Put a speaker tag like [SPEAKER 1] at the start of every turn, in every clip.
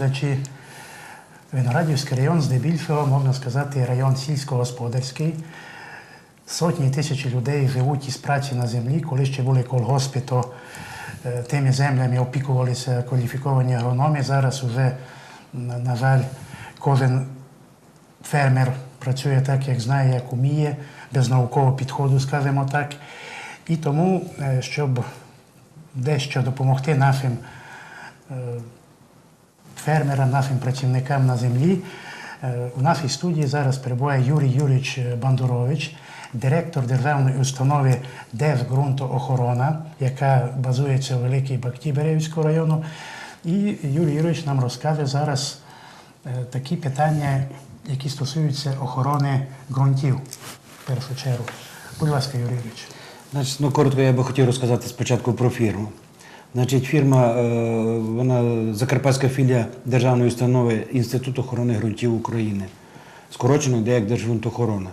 [SPEAKER 1] глядачі, Виноградівський район здебільшого, можна сказати, район сільськогосподарський. Сотні і тисячі людей живуть із праці на землі. Коли ще були колгоспи, то е, тими землями опікувалися кваліфіковані агрономи. Зараз вже, на на жаль, кожен фермер працює так, як знає, як уміє, без наукового підходу, скажімо так. І тому, е, щоб дещо допомогти нашим е, фермерам, нашим працівникам на землі. Е, У нашій студії зараз перебуває Юрій Юрійович Бандурович, директор державної установи Держґрунтоохорона, яка базується у Великій Бакті Беревського району. І Юрій Юрійович нам розкаже зараз е, такі питання, які стосуються охорони ґрунтів в першу чергу. Будь ласка, Юрій Юрійович.
[SPEAKER 2] Значить, ну коротко я би хотів розказати спочатку про фірму. Значить, фірма, е, вона Закарпатська філія державної установи Інститут охорони ґрунтів України, скорочено йде як Держґрунтохорона.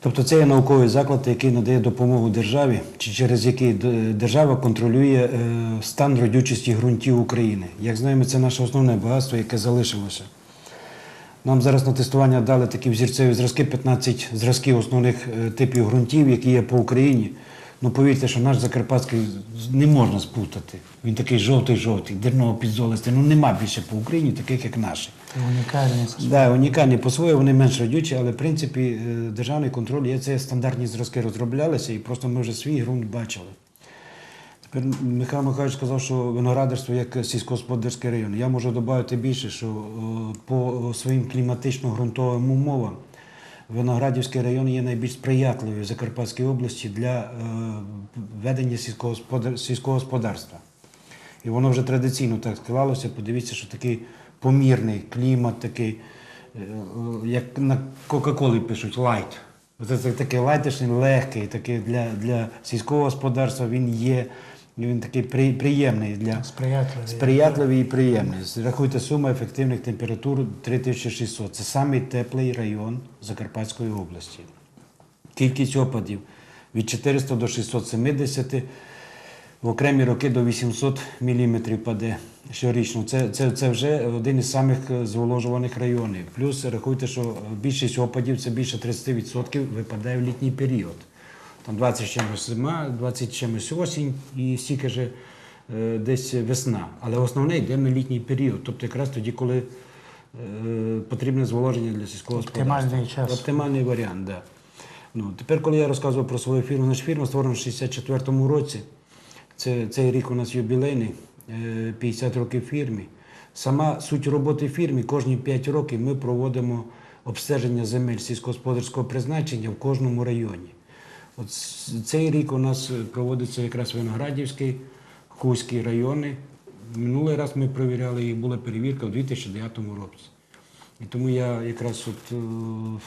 [SPEAKER 2] Тобто це є науковий заклад, який надає допомогу державі, чи через який держава контролює е, стан родючості ґрунтів України. Як знаємо, це наше основне багатство, яке залишилося. Нам зараз на тестування дали такі взірцеві зразки, 15 зразків основних е, типів ґрунтів, які є по Україні. Ну повірте, що наш Закарпатський не можна спутати. Він такий жовтий-жовтий, дерного підзолистий. Ну нема більше по Україні, таких як наші.
[SPEAKER 1] Це унікальний
[SPEAKER 2] Да, унікальні по-своєму, вони менш родючі, але в принципі е, державний контроль є це стандартні зразки розроблялися, і просто ми вже свій ґрунт бачили. Тепер Михайло Михайлович сказав, що виноградарство як сільськогосподарський район. Я можу додати більше, що е, по своїм кліматично-ґрунтовим умовам Виноградівський район є найбільш сприятливий в Закарпатській області для е, ведення сільського господарства. І воно вже традиційно так склалося. Подивіться, що такий помірний клімат, такий, е, е, як на Кока-Колі пишуть, лайт. Це такий лайтишний, легкий, такий для, для сільського господарства він є, він такий при- приємний для
[SPEAKER 1] сприятливий.
[SPEAKER 2] сприятливий і приємний. Рахуйте сума ефективних температур 3600. Це самий теплий район Закарпатської області. Кількість опадів від 400 до 670, в окремі роки до 800 мм паде щорічно. Це, це, це вже один із самих е, зволожуваних районів. Плюс рахуйте, що більшість опадів це більше 30% випадає в літній період. Там 20 чимось зима, 20 чимось осінь і стільки же е, десь весна. Але основне йде на літній період, тобто якраз тоді, коли е, потрібне зволоження для сільського господарства.
[SPEAKER 1] Оптимальний час.
[SPEAKER 2] Оптимальний варіант, так. Да. Ну, тепер, коли я розказував про свою фірму, наша фірма створена в 64-му році. Це, цей рік у нас юбілейний, е, 50 років фірмі. Сама суть роботи фірми, кожні 5 років ми проводимо обстеження земель сільськогосподарського призначення в кожному районі. От цей рік у нас е, проводиться якраз Виноградівський, Хуський райони. Минулий раз ми перевіряли, і була перевірка у 2009 році. І тому я якраз от, е,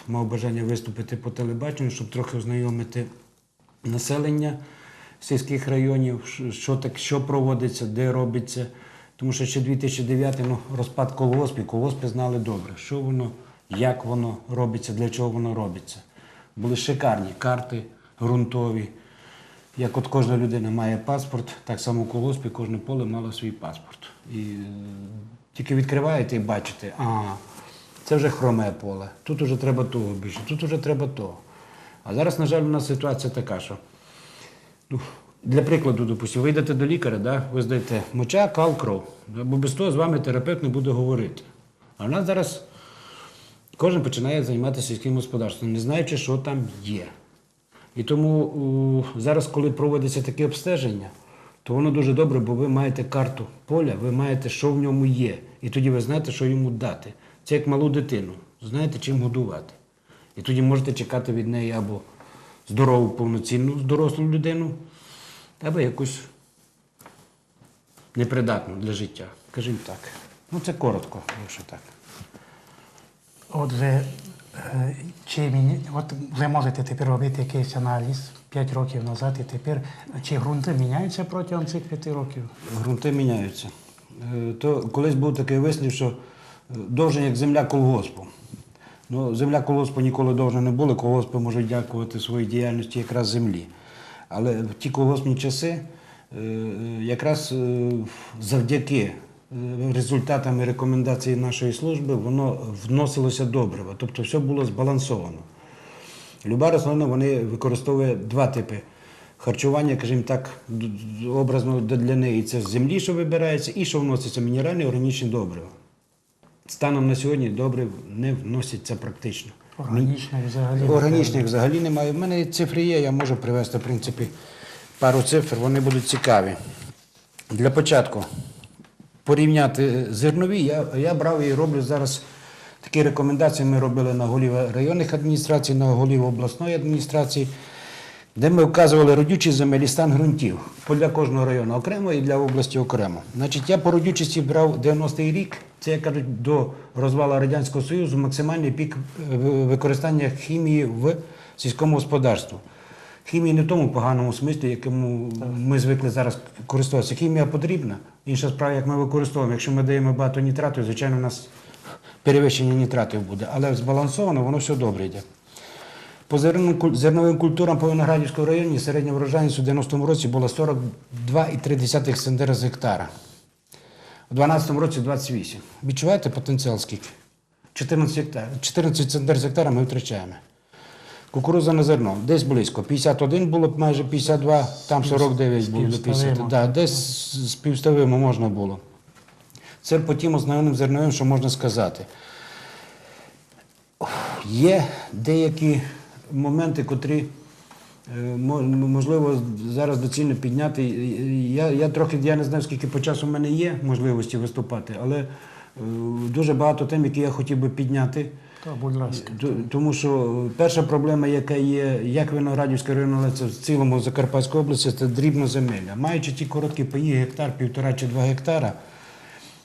[SPEAKER 2] мав бажання виступити по телебаченню, щоб трохи ознайомити населення сільських районів, що так, що проводиться, де робиться. Тому що ще 2009 ну, розпад колгоспів, колгоспи знали добре, що воно, як воно робиться, для чого воно робиться. Були шикарні карти ґрунтові. Як от кожна людина має паспорт, так само в колгоспі кожне поле мало свій паспорт. І е, тільки відкриваєте і бачите, а це вже хроме поле, тут вже треба того більше, тут вже треба того. А зараз, на жаль, у нас ситуація така, що ну, для прикладу, допустимо, ви йдете до лікаря, да? ви здаєте моча, кал, кров. Бо без того з вами терапевт не буде говорити. А в нас зараз кожен починає займатися сільським господарством, не знаючи, що там є. І тому зараз, коли проводиться таке обстеження, то воно дуже добре, бо ви маєте карту поля, ви маєте, що в ньому є. І тоді ви знаєте, що йому дати. Це як малу дитину, знаєте, чим годувати. І тоді можете чекати від неї або здорову, повноцінну дорослу людину, або якусь непридатну для життя. Скажімо так. Ну, це коротко, якщо так.
[SPEAKER 1] Отже, чи мені, от ви можете тепер робити якийсь аналіз 5 років назад і тепер, чи ґрунти міняються протягом цих 5 років?
[SPEAKER 2] Грунти міняються. Е, То колись був такий вислів, що е, довжен як земля колгоспу. Ну, земля колгоспу ніколи довжна не була, колгоспи можуть дякувати своїй діяльності якраз землі. Але в ті колгоспні часи е, якраз завдяки результатами рекомендацій нашої служби воно вносилося добриво, тобто все було збалансовано. Люба рослина вони використовує два типи харчування, скажімо так, образно для неї. Це з землі, що вибирається, і що вноситься мінеральні органічні добрива. Станом на сьогодні добрив не вноситься практично.
[SPEAKER 1] Органічних взагалі.
[SPEAKER 2] Органічних взагалі немає. У мене цифри є, я можу привести, в принципі, пару цифр, вони будуть цікаві. Для початку порівняти зернові, я, я брав і роблю зараз такі рекомендації. Ми робили на голів районних адміністрацій, на голів обласної адміністрації, де ми вказували родючі земель стан ґрунтів для кожного району окремо і для області окремо. Значить, я по родючості брав 90-й рік, це як кажуть, до розвалу Радянського Союзу максимальний пік використання хімії в сільському господарстві. Хімії не в тому поганому смислі, якому ми звикли зараз користуватися. Хімія потрібна. Інша справа, як ми використовуємо. Якщо ми даємо багато нітратів, звичайно, у нас перевищення нітратів буде. Але збалансовано, воно все добре йде. По зерновим культурам по Виноградівському районі середня врожайність у 90-му році була 42,3 центнера з гектара. У 12-му році 28. Відчуваєте потенціал скільки? 14, гектар, 14 центнер з гектара ми втрачаємо. Кукуруза на зерно десь близько. 51 було б майже 52, там 49 було до 50.
[SPEAKER 1] співставимо.
[SPEAKER 2] Да, десь співставимо можна було. Це по тим основним зерновим, що можна сказати. Є деякі моменти, котрі е, можливо зараз доцільно підняти. Я, я трохи я не знаю, скільки по часу в мене є можливості виступати, але е, дуже багато тем, які я хотів би підняти.
[SPEAKER 1] То, будь ласка.
[SPEAKER 2] Тому що перша проблема, яка є, як Виноградівська район, але це в цілому Закарпатській області, це дрібноземелля. Маючи ті короткі паї, гектар, півтора чи два гектара,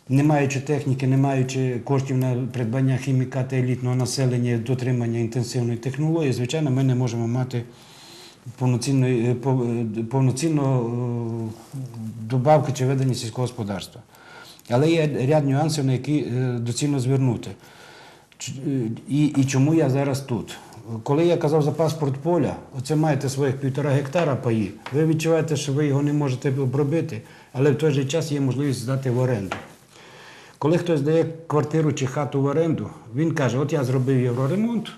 [SPEAKER 2] не маючи техніки, не маючи коштів на придбання хіміката елітного населення, дотримання інтенсивної технології, звичайно, ми не можемо мати повноцінної, е, е, повноцінного е, добавки чи ведення сільського господарства. Але є ряд нюансів, на які доцільно звернути. Е, І, і чому я зараз тут? Коли я казав за паспорт поля, оце маєте своїх півтора гектара паї, ви відчуваєте, що ви його не можете обробити, але в той же час є можливість здати в оренду. Коли хтось дає квартиру чи хату в оренду, він каже: от я зробив євроремонт,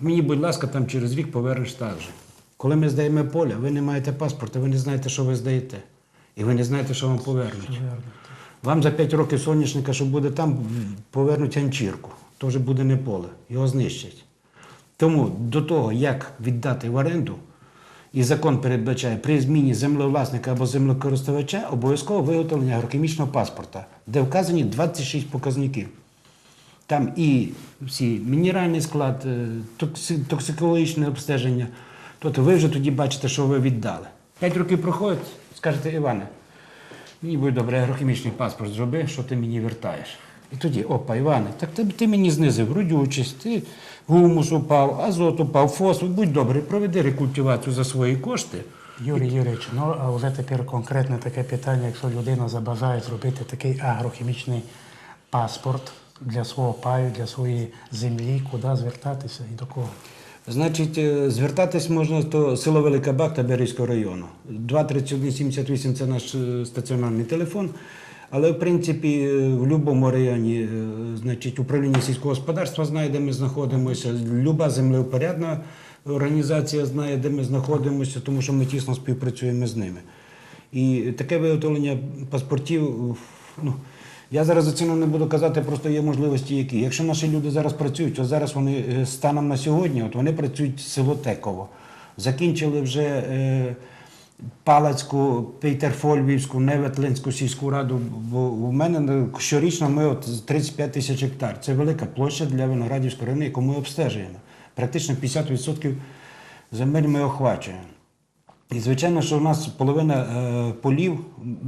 [SPEAKER 2] мені, будь ласка, там через рік повернеш так же. Коли ми здаємо поля, ви не маєте паспорта, ви не знаєте, що ви здаєте. І ви не знаєте, що вам повернуть. Вам за 5 років соняшника, що буде там, повернуть ганчірку. То вже буде не поле, його знищать. Тому до того, як віддати в оренду, і закон передбачає при зміні землевласника або землекористувача обов'язково виготовлення агрохімічного паспорта, де вказані 26 показників. Там і всі мінеральний склад, е, токсикологічне обстеження. Тобто ви вже тоді бачите, що ви віддали. П'ять років проходить, скажете, Іване, мені буде добре, агрохімічний паспорт зроби, що ти мені вертаєш. І тоді, опа, Іване, так ти, ти мені знизив родючість, ти гумус упав, азот упав, фосфор, будь добрий, проведи рекультивацію за свої кошти.
[SPEAKER 1] Юрій Юрійович, ну а вже тепер конкретне таке питання, якщо людина забажає зробити такий агрохімічний паспорт для свого паю, для своєї землі, куди звертатися і до кого?
[SPEAKER 2] Значить, е, звертатись можна до село Велика Бахта Березького району. 23178 це наш е, стаціонарний телефон. Але в принципі е, в будь-якому районі, е, значить, управління сільського господарства знає, де ми знаходимося. Люба землеупорядна організація знає, де ми знаходимося, тому що ми тісно співпрацюємо з ними. І таке виготовлення паспортів, ну, я зараз за ціну не буду казати, просто є можливості які. Якщо наші люди зараз працюють, то зараз вони е, станом на сьогодні, от вони працюють село Теково. Закінчили вже е, Палацьку, Пейтерфольвівську, Неветлинську сільську раду. Бо у мене щорічно ми от 35 тисяч гектар. Це велика площа для Виноградівського району, яку ми обстежуємо. Практично 50% земель ми охвачуємо. І звичайно, що у нас половина е, полів,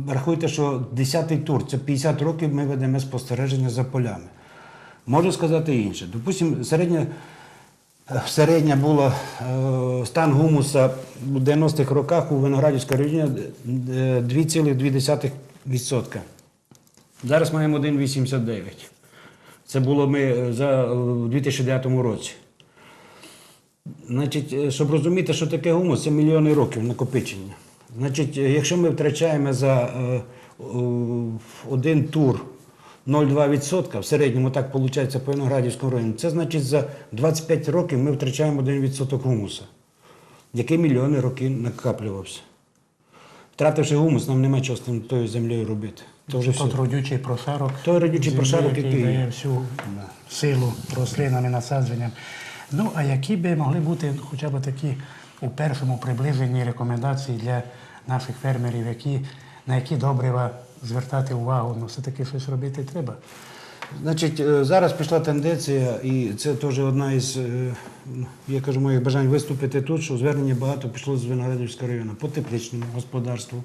[SPEAKER 2] рахуйте, що 10-й тур, це 50 років ми ведемо спостереження за полями. Можу сказати інше. Допустимо, середня, середня була е, стан гумуса у 90-х роках у Виноградівській районі е, 2,2%. Зараз маємо 1,89. Це було ми е, за, е, у 2009 році. Значить, е, щоб розуміти, що таке гумус, це мільйони років накопичення. Значить, е, якщо ми втрачаємо за е, один тур 0,2%, в середньому так виходить по Виноградівському району, це значить за 25 років ми втрачаємо 1% гумуса, який мільйони років накаплювався. Втративши гумус, нам нема чого з тим- тою землею робити. То вже.
[SPEAKER 1] Тот родючий прошарок,
[SPEAKER 2] Той родючий
[SPEAKER 1] землі,
[SPEAKER 2] прошарок,
[SPEAKER 1] який
[SPEAKER 2] який-
[SPEAKER 1] дає всю силу рослинам і насадженням. Ну, а які би могли бути хоча б такі у першому приближенні рекомендації для наших фермерів, які, на які добрива звертати увагу? Ну, все-таки щось робити треба.
[SPEAKER 2] Значить, е, зараз пішла тенденція, і це теж одна із, е, я кажу, моїх бажань виступити тут, що звернення багато пішло з Виноградівського району по тепличному господарству.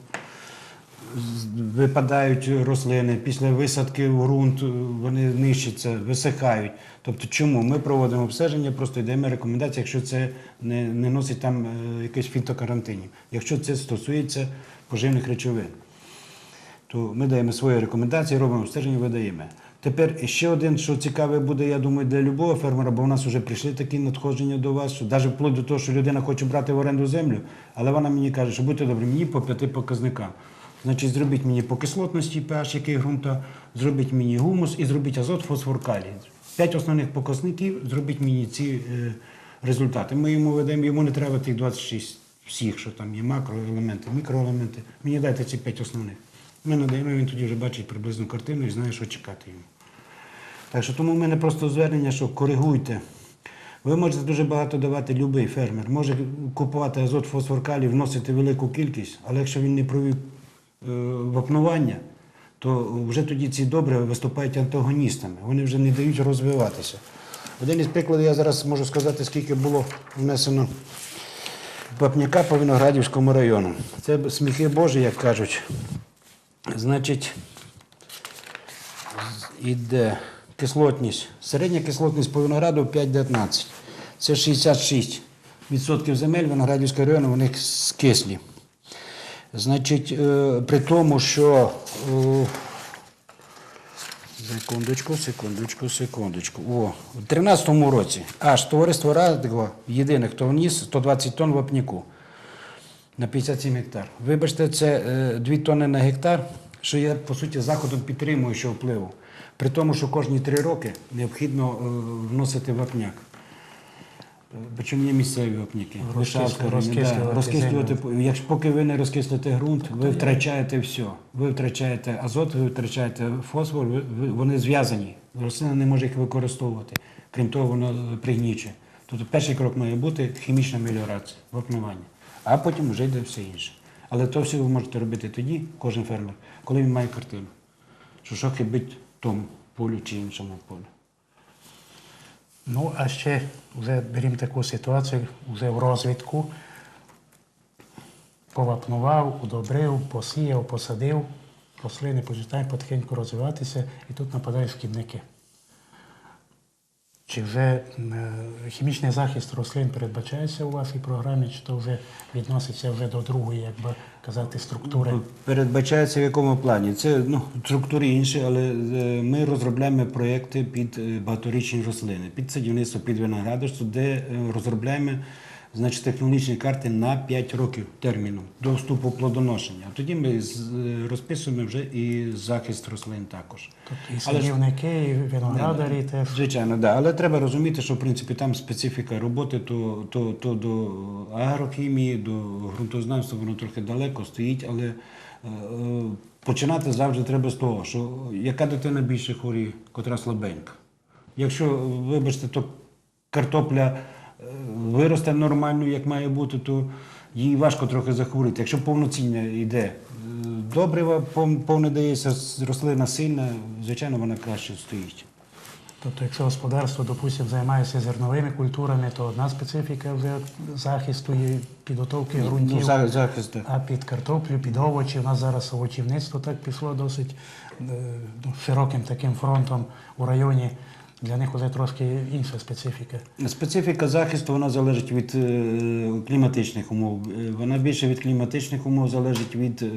[SPEAKER 2] Випадають рослини, після висадки в ґрунт е, вони нищаться, висихають. Тобто, чому? Ми проводимо обстеження, просто йдемо рекомендації, якщо це не, не носить там якийсь фітокарантинів, якщо це стосується поживних речовин то ми даємо свої рекомендації, робимо обстеження, видаємо. Тепер ще один, що цікаве буде, я думаю, для любого фермера, бо в нас вже прийшли такі надходження до вас, що навіть вплоть до того, що людина хоче брати в оренду землю, але вона мені каже, що будьте добрі, мені по п'яти показникам. Значить, зробіть мені по кислотності pH, який ґрунта, зробіть мені гумус і зробіть азот, фосфор, калій. П'ять основних показників, зробіть мені ці е, результати. Ми йому ведемо, йому не треба тих 26 всіх, що там є макроелементи, мікроелементи. Мені дайте ці п'ять основних. Ми надаємо, він тоді вже бачить приблизну картину і знає, що чекати йому. Так що тому в мене просто звернення, що коригуйте. Ви можете дуже багато давати будь-який фермер. Може купувати азот, фосфор, калій, вносити велику кількість, але якщо він не провів е, вапнування, то вже тоді ці добрива виступають антагоністами. Вони вже не дають розвиватися. Один із прикладів я зараз можу сказати, скільки було внесено вапняка по Виноградівському району. Це сміхи Божі, як кажуть. Значить, іде кислотність. Середня кислотність по винограду 5,19. Це 66% земель Виноградівського району, вони скислі. Значить, е, при тому, що. е, Секундочку, секундочку, секундочку. У 13-му році аж товариство Радиго єдине, хто вніс 120 тонн вапняку на 57 гектар. Вибачте, це е, 2 тонни на гектар, що я по суті заходом підтримуючого впливу. При тому, що кожні 3 роки необхідно е, вносити вапняк. Причому є місцеві вапняки.
[SPEAKER 1] Розкислювати
[SPEAKER 2] розкислювати. Якщо поки ви не розкислите ґрунт, ви втрачаєте все. Ви втрачаєте азот, ви втрачаєте фосфор, вони зв'язані. Рослина не може їх використовувати. Крім того, воно пригнічує. Тобто перший крок має бути хімічна меліорація, вапнування, а потім вже йде все інше. Але то все ви можете робити тоді, кожен фермер, коли він має картину. Що що хибить тому полю чи іншому полю.
[SPEAKER 1] Ну, а ще вже беремо таку ситуацію, вже в розвідку. Повапнував, удобрив, посіяв, посадив, рослини починають потихеньку розвиватися, і тут нападають шкідники. Чи вже е, хімічний захист рослин передбачається у вашій програмі, чи то вже відноситься вже до другої, як би казати, структури?
[SPEAKER 2] Передбачається в якому плані? Це ну, структури інші, але е, ми розробляємо проєкти під е, багаторічні рослини, під садівництво, під виноградарство, де розробляємо значить, технологічні карти на 5 років терміну до вступу плодоношення. А тоді ми е, розписуємо вже і захист рослин також.
[SPEAKER 1] Тобто і садівники, і виноградарі теж.
[SPEAKER 2] Звичайно, да. Але треба розуміти, що в принципі там специфіка роботи, то, то, то до агрохімії, до ґрунтознавства воно трохи далеко стоїть, але е, е, починати завжди треба з того, що яка дитина більше хворіє, котра слабенька. Якщо, вибачте, то картопля виросте нормально, як має бути, то їй важко трохи захворіти. Якщо повноцінно йде е, добрива, повне дається, рослина сильна, звичайно, вона краще стоїть.
[SPEAKER 1] Тобто, якщо господарство, допустимо, займається зерновими культурами, то одна специфіка вже захисту і підготовки
[SPEAKER 2] Ну,
[SPEAKER 1] ґрунтів.
[SPEAKER 2] за- захист. так.
[SPEAKER 1] А під картоплю, під овочі, у нас зараз овочівництво так пішло досить е, ну, широким таким фронтом у районі. Для них вже трошки інша специфіка.
[SPEAKER 2] Специфіка захисту вона залежить від е, кліматичних умов. Е, Вона більше від кліматичних умов залежить від е,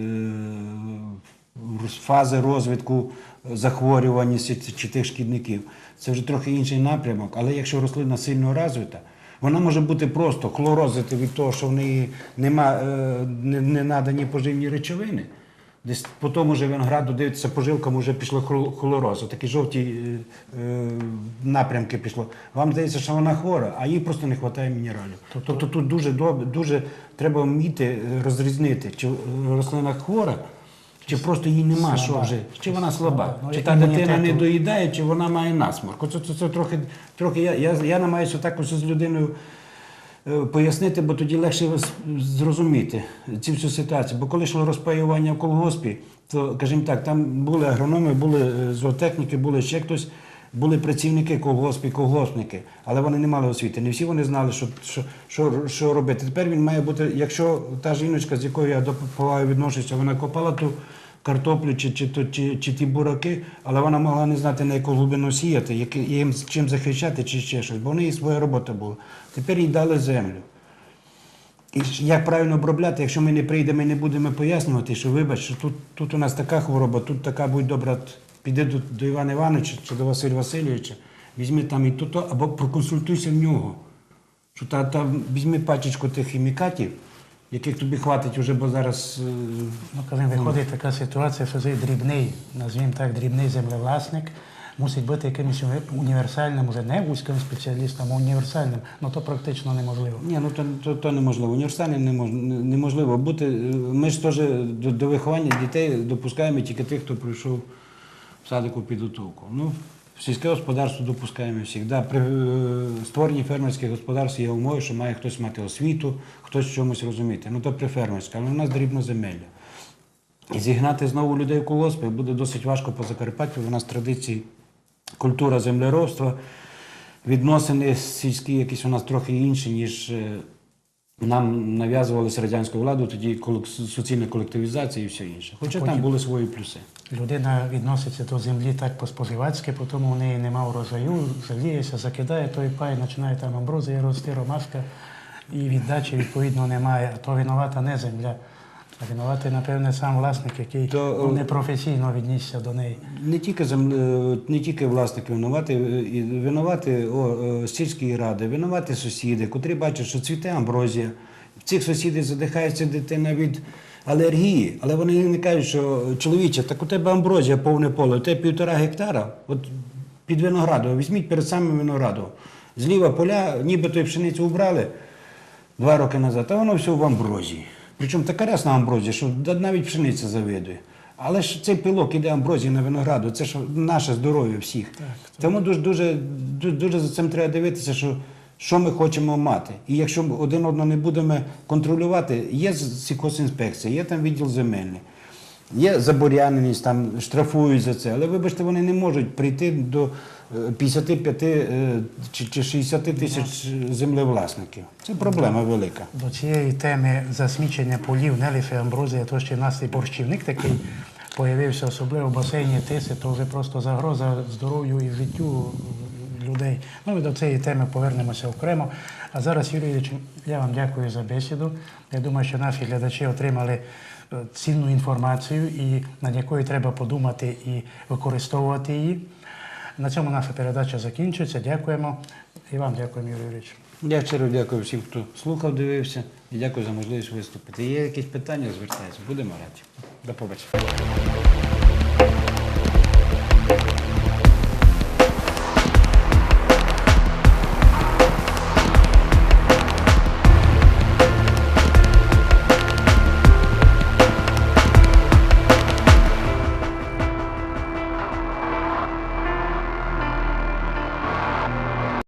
[SPEAKER 2] фази розвитку захворюваності чи- тих шкідників. Це вже трохи інший напрямок. Але якщо рослина сильно розвита, вона може бути просто хлорозити від того, що в неї нема, е, не, не надані поживні речовини. Десь по тому же винограду дивиться, по жилкам вже пішло хлороз, такі жовті е, е, напрямки пішло. Вам здається, що вона хвора, а їй просто не вистачає мінералів. Тобто тут дуже дуже треба вміти е, розрізнити, чи рослина хвора, чи просто їй нема
[SPEAKER 1] Слаба.
[SPEAKER 2] що вже, чи вона слаба,
[SPEAKER 1] Ну,
[SPEAKER 2] чи та дитина не доїдає, чи вона має насморк. Оце це, це трохи, трохи я, я, я намагаюся так ось з людиною пояснити, бо тоді легше зрозуміти цю всю ситуацію. Бо коли йшло розпаювання в колгоспі, то, скажімо так, там були агрономи, були е, зоотехніки, були ще хтось, були працівники колгоспі, колгоспники, але вони не мали освіти. Не всі вони знали, що, що, що, що робити. Тепер він має бути, якщо та жіночка, з якою я до поваги відношуся, вона копала ту картоплю чи, чи, то- чи, чи ті бураки, але вона могла не знати, на яку глибину сіяти, які, їм чим захищати, чи ще щось, бо в неї своя робота була. Тепер їй дали землю. І як правильно обробляти, якщо ми не прийдемо і не будемо пояснювати, що вибач, що тут, тут у нас така хвороба, тут така будь добра, піди до, до Івана Івановича чи до Василя Васильовича, візьми там і то або проконсультуйся в нього. Що та, та візьми пачечку тих хімікатів, яких тобі хватить уже, бо зараз. е,
[SPEAKER 1] Ну, коли виходить така ситуація, що цей дрібний, назвімо так, дрібний землевласник, мусить бути якимось універсальним, уже не вузьким спеціалістом, а універсальним. Ну то практично неможливо.
[SPEAKER 2] Ні, ну то, то, то неможливо. Універсальним не неможливо бути. Ми ж теж до, до виховання дітей допускаємо тільки тих, хто пройшов в садику підготовку. Ну, сільське господарство допускаємо всіх. При е, створенні фермерських господарств є умови, що має хтось мати освіту, хтось чомусь розуміти. Ну то при фермерське, але у нас дрібно земелля. І зігнати знову людей в колгоспи буде досить важко по Закарпаттю. У нас традиції культура землеробства, відносини сільські якісь у нас трохи інші, ніж нам нав'язувалися радянською владою, тоді суцільна колективізація і все інше. Хоча там були свої плюси.
[SPEAKER 1] Людина відноситься до землі так по-споживацьки, потім у неї нема урожаю, жаліється, закидає той пай, починає там амброзія рости, ромашка, і віддачі відповідно немає. А то винувата не земля. А винуватий, напевне, сам власник, який
[SPEAKER 2] То,
[SPEAKER 1] ну,
[SPEAKER 2] е,
[SPEAKER 1] непрофесійно віднісся до неї.
[SPEAKER 2] Не тільки земле, не тільки власник винувати, винувати о, е, сільські ради, винувати сусіди, котрі бачать, що цвіте амброзія. В цих сусідів задихається дитина від алергії, але вони не кажуть, що чоловіче, так у тебе амброзія повне поле, у тебе півтора гектара. От під виноградом, візьміть перед самим виноградом. Зліва поля, ніби той пшеницю убрали два роки назад, а воно все в амброзії. Причому така рясна амброзія, що навіть пшениця завидує. Але ж цей пилок іде амброзії на винограду, це ж наше здоров'я всіх. Тому дуже, дуже, дуже, за цим треба дивитися, що, що ми хочемо мати. І якщо ми один одного не будемо контролювати, є сільхозінспекція, є там відділ земельний. Є заборяненість, там штрафують за це, але вибачте, вони не можуть прийти до 55 е, чи чи 60 тисяч землевласників. Це проблема велика.
[SPEAKER 1] До цієї теми засмічення полів, неліфи, амброзія, то ще нас і борщівник такий появився, особливо в басейні Тиси, то вже просто загроза здоров'ю і життю людей. Ну і до цієї теми повернемося окремо. А зараз, Юрій Ілліч, я вам дякую за бесіду. Я думаю, що наші глядачі отримали е, цінну інформацію, і над якою треба подумати і використовувати її. На цьому наша передача закінчується. Дякуємо і вам дякую, Юрій Юрійович.
[SPEAKER 2] Я щиро дякую всім, хто слухав, дивився, і дякую за можливість виступити. Є якісь питання, звертайтеся. Будемо раді. До побачення.